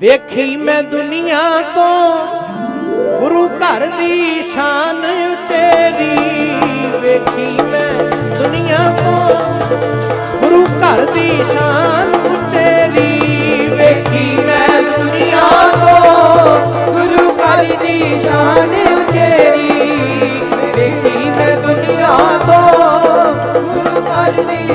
ਵੇਖੀ ਮੈਂ ਦੁਨੀਆ ਤੋਂ ਗੁਰੂ ਘਰ ਦੀ ਸ਼ਾਨ ਤੇਰੀ। ਵੇਖੀ ਮੈਂ ਦੁਨੀਆ ਤੋਂ ਗੁਰੂ ਘਰ ਦੀ ਸ਼ਾਨ ਤੇਰੀ। ਵੇਖੀ ਮੈਂ ਦੁਨੀਆ ਤੋਂ ਗੁਰੂ ਘਰ ਦੀ ਸ਼ਾਨ ਉਚੇਰੀ ਵੇਖੀ ਮੈਂ ਦੁਨੀਆ ਤੋਂ ਗੁਰੂ ਘਰ ਦੀ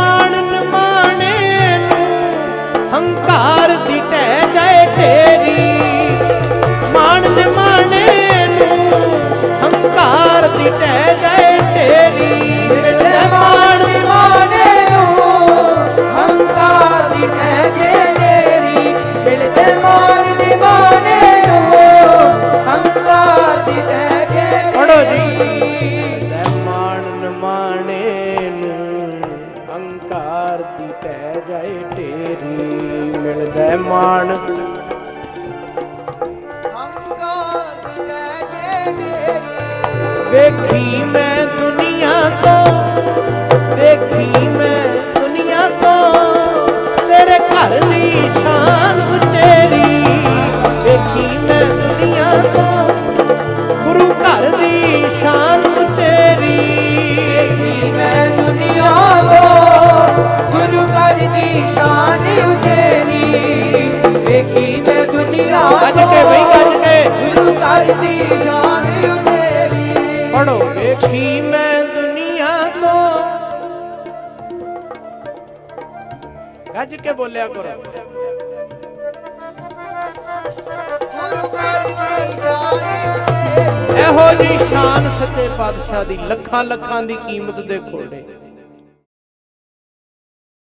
ਮਾਣ ਨੂੰ ਹੰਕਾਰ ਦੀ ਟਹਿ ਜਾਏ ਢੇਰੀ ਮਿਲਦਾ ਮਾਣ। ਵੇਖੀ ਮੈਂ ਦੁਨੀਆ ਤੋਂ ਵੇਖੀ ਸ਼ਾਨ ਉਚੇਰੀ ਵੇਖੀ ਮੈਂ ਦੁਨੀਆ ਗੱਜ ਕੇ ਬਈ ਗੱਜ ਕੇ। ਗੁਰੂ ਘਰ ਦੀ ਸ਼ਾਨ ਉਚੇਰੀ ਪੜੋ ਵੇਖੀ ਮੈਂ ਦੁਨੀਆ ਤੋਂ। ਗੱਜ ਕੇ ਬੋਲਿਆ ਕਰੋ। ਗੁਰੂ ਘਰ ਦੀ ਸ਼ਾਨ ਉਚੇਰੀ ਇਹੋ ਜੀ ਸ਼ਾਨ ਸੱਚੇ ਪਾਤਸ਼ਾਹ ਦੀ ਲੱਖਾਂ ਲੱਖਾਂ ਦੀ ਕੀਮਤ ਦੇ ਘੋੜੇ।